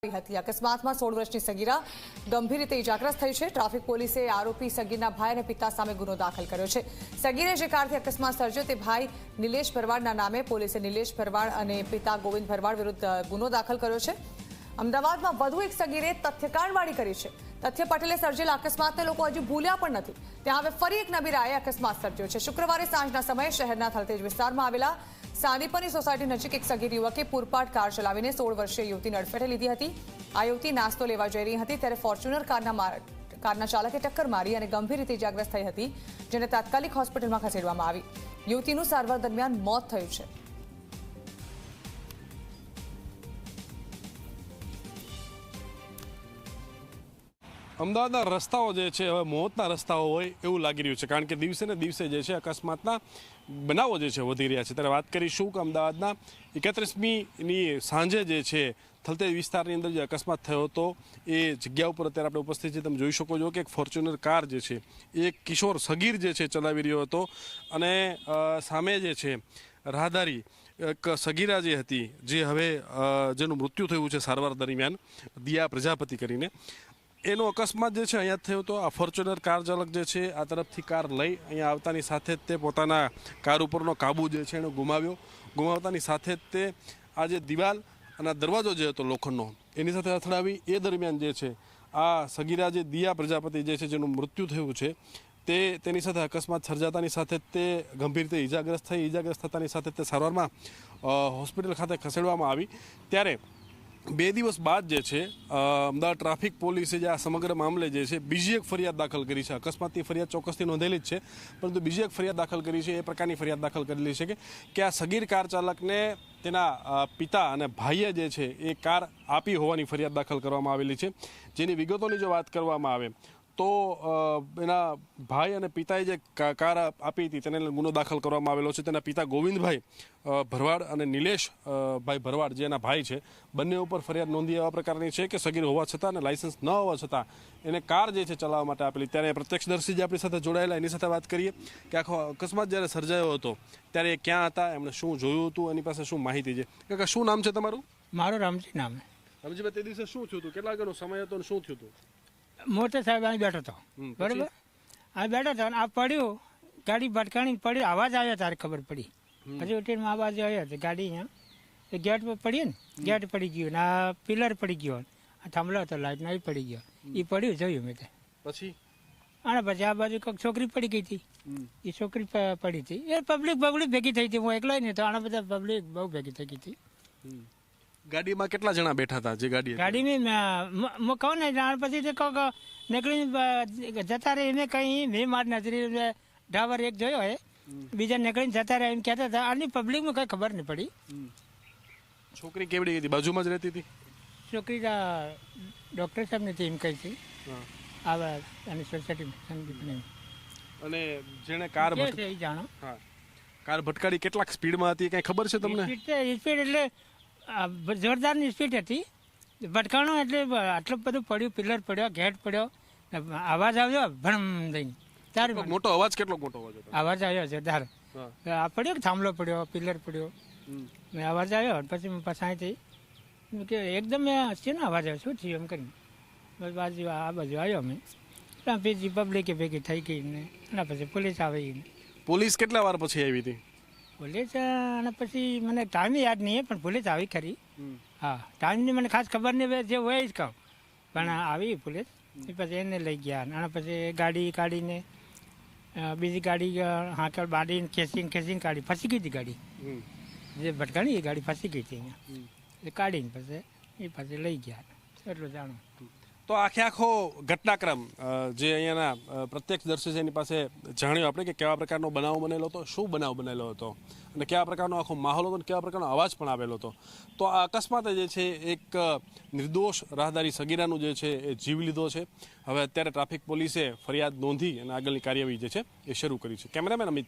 હતી. અકસ્માતમાં સોળ વર્ષની સગીરા ગંભીર રીતે ઇજાગ્રસ્ત થઈ છે. ટ્રાફિક પોલીસે આરોપી સગીરના ભાઈ અને પિતા સામે ગુનો દાખલ કર્યો છે. સગીરે જે કારથી અકસ્માત સર્જ્યો તે ભાઈ નિલેશ ભરવાડના નામે પોલીસે નિલેશ ભરવાડ અને પિતા ગોવિંદ ભરવાડ વિરુદ્ધ ગુનો દાખલ કર્યો છે. અમદાવાદમાં વધુ એક સગીરે તથ્યકારવાળી કરી છે. તથ્ય પટેલે સર્જેલા અકસ્માતને લોકો હજુ ભૂલ્યા પણ નથી. ત્યાં હવે ફરી એક નબીરાએ અકસ્માત સર્જ્યો છે. શુક્રવારે સાંજના સમયે શહેરના થલતેજ વિસ્તારમાં આવેલા સાનીપની સોસાયટી નજીક એક સગીર યુવકે પૂરપાટ કાર ચલાવીને સોળ વર્ષીય યુવતી નડફેટે લીધી હતી. આ યુવતી નાસ્તો લેવા જઈ રહી હતી ત્યારે ફોર્ચ્યુનર કારના કારના ચાલકે ટક્કર મારી અને ગંભીર રીતે ઇજાગ્રસ્ત થઈ હતી, જેને તાત્કાલિક હોસ્પિટલમાં ખસેડવામાં આવી. યુવતીનું સારવાર દરમિયાન મોત થયું છે. અમદાવાદના રસ્તાઓ જે છે, હવે મોતના રસ્તાઓ હોય એવું લાગી રહ્યું છે. કારણ કે દિવસે ને દિવસે જે છે, અકસ્માતના બનાવો જે છે, વધી રહ્યા છે. ત્યારે વાત કરીશું કે અમદાવાદના એકત્રીસમીની સાંજે જે છે, થલતેજ વિસ્તારની અંદર જે અકસ્માત થયો હતો, એ જગ્યા ઉપર અત્યારે આપણે ઉપસ્થિત છે તમે જોઈ શકો છો કે એક ફોર્ચ્યુનર કાર જે છે એ કિશોર સગીર જે છે, ચલાવી રહ્યો હતો. અને સામે જે છે, રાહદારી એક સગીરા જે હતી, જે હવે જેનું મૃત્યુ થયું છે સારવાર દરમિયાન, દિયા પ્રજાપતિ કરીને. એનો અકસ્માત જે છે, અહીંયા થયો હતો આ ફોર્ચ્યુનર કાર ચાલક જે છે, આ તરફથી કાર લઈ અહીંયા આવતાની સાથે જ તે પોતાના કાર ઉપરનો કાબુ જે છે એનો ગુમાવ્યો. ગુમાવતાની સાથે જ તે આ જે દિવાલ અને દરવાજો જે હતો લોખંડનો, એની સાથે અથડાવી. એ દરમિયાન જે છે, આ સગીરા જે દિયા પ્રજાપતિ જે છે, જેનું મૃત્યુ થયું છે, તે તેની સાથે અકસ્માત સર્જાતાની સાથે જ તે ગંભીર રીતે ઈજાગ્રસ્ત થઈ. ઈજાગ્રસ્ત થતાની સાથે તે સારવારમાં હોસ્પિટલ ખાતે ખસેડવામાં આવી. ત્યારે બે દિવસ બાદ જે છે અમદાવાદ ટ્રાફિક પોલીસે જે આ સમગ્ર મામલે જે છે, બીજી એક ફરિયાદ દાખલ કરી છે. અકસ્માતની ફરિયાદ ચોક્કસથી નોંધેલી જ છે, પરંતુ બીજી એક ફરિયાદ દાખલ કરી છે, એ પ્રકારની ફરિયાદ દાખલ કરેલી છે કે આ સગીર કાર ચાલકને તેના પિતા અને ભાઈએ જે છે, એ કાર આપી હોવાની ફરિયાદ દાખલ કરવામાં આવેલી છે. જેની વિગતોની જો વાત કરવામાં આવે તો એના ભાઈ અને પિતાએ જે કાર આપી હતી તેને ગુનો દાખલ કરવામાં આવેલો છે. તેના પિતા ગોવિંદભાઈ ભરવાડ અને નિલેશ ભાઈ ભરવાડ જે એના ભાઈ છે બંને ઉપર ફરિયાદ નોંધી એવા પ્રકારની છે કે સગીર હોવા છતાં અને લાયસન્સ ન હોવા છતાં એને કાર જે છે ચલાવવા માટે આપેલી. ત્યારે પ્રત્યક્ષદર્શી જે આપણી સાથે જોડાયેલા એની સાથે વાત કરીએ કે આખો અકસ્માત જ્યારે સર્જાયો હતો ત્યારે એ ક્યાં હતા એમણે શું જોયું હતું એની પાસે શું માહિતી છે? કાકા શું નામ છે તમારું? મારું રામજી નામ રામજીભાઈ તે દિવસે શું થયું હતું? કેટલા વાગ્યાનો સમય હતો અને શું થયું હતું? મોટો સાહેબ અહીં બેઠો હતો? બરાબર? આ બેઠો હતો આ પડ્યું ગાડી ભટકાણી પડી અવાજ આવ્યો તારે ખબર પડી. પછી ઉઠીને અવાજ આવ્યો હતો. ગાડી અહીંયા એ ગેટ પર પડી ને ગેટ પડી ગયું ને આ પિલર પડી ગયો. આ થાંભલો હતો લાઈટ ના એ પડી ગયો. એ પડ્યું જોયું મેં પછી? અને પછી આ બાજુ કોઈક છોકરી પડી ગઈ હતી. એ છોકરી પડી હતી. એ પબ્લિક પબ્લિક ભેગી થઈ હતી. હું એકલો નહીં તો આના બધા પબ્લિક બહુ ભેગી થઈ ગઈ હતી. ગાડીમાં કેટલા જણા બેઠા હતા જે ગાડી ગાડીની કહું ને જાણ પછી તો કહો નીકળીને જતા રહે એને કઈ મેં માર નજરી ડ્રાઈવર એક જોયો હે. બીજા નીકળીને જતા રહે એમ કહેતા હતા. આની પબ્લિકમાં કઈ ખબર નહીં પડી. છોકરી કેવડી હતી? બાજુમાં જ રહેતી હતી? છોકરી ડૉક્ટર સાહેબની ટીમ કહી હા. આવા અને સોસાયટીમાં સંદીપની અને જેણે કાર જે ભટક- છે એ જાણો? કાર ભટકાડી કેટલાક સ્પીડમાં હતી? કઈ ખબર છે તમને? સ્પીડ એટલે જોરદારની સ્પીડ હતી. ભટકાણો એટલે આટલું બધું પડ્યું પિલર પડ્યો ગેટ પડ્યો ને અવાજ આવ્યો ભણમ દઈને. તાર મોટો અવાજ કેટલો મોટો અવાજ અવાજ આવ્યો જોરદાર. આ પડ્યો કે થાંભલો પડ્યો પિલર પડ્યો? મેં અવાજ આવ્યો પછી અહીંથી મેં કે એકદમ મેં શેનો અવાજ આવ્યો? શું થયું એમ કરીને? બસ બાજુ આ બાજુ આવ્યો મેં પછી પબ્લિકે ભેગી થઈ ગઈ ને એના પછી પોલીસ આવી ને પોલીસ કેટલા વાર પછી આવી હતી? પોલીસ અને પછી મને ટાઈમ યાદ નહીં પણ પોલીસ આવી ખરી. હા ટાઈમની મને ખાસ ખબર નહીં જે હોય જ કહું. પણ આવી પોલીસ. એ પછી એને લઈ ગયા અને પછી ગાડી કાઢીને બીજી ગાડી હાંકળ બાડીને ખેંચીને ખેંચીને કાઢી. ફસી ગઈ હતી ગાડી. જે ભટકાણી એ ગાડી ફસી ગઈ હતી અહીંયા. એ કાઢીને પછી એ પછી લઈ ગયા. એટલું જાણું. તો આખે આખો ઘટનાક્રમ જે અહીંયાના પ્રત્યક્ષદર્શી છે એની પાસે જાણ્યું આપણે કે કેવા પ્રકારનો બનાવ બનેલો હતો, શું બનાવ બનેલો હતો અને કેવા પ્રકારનો આખો માહોલ હતો અને કેવા પ્રકારનો અવાજ પણ આવેલો હતો. તો આ અકસ્માતે જે છે, એક નિર્દોષ રાહદારી સગીરાનું જે છે એ જીવ લીધો છે. હવે અત્યારે ટ્રાફિક પોલીસે ફરિયાદ નોંધી અને આગળની કાર્યવાહી જે છે એ શરૂ કરી છે. કેમેરામેન અમિત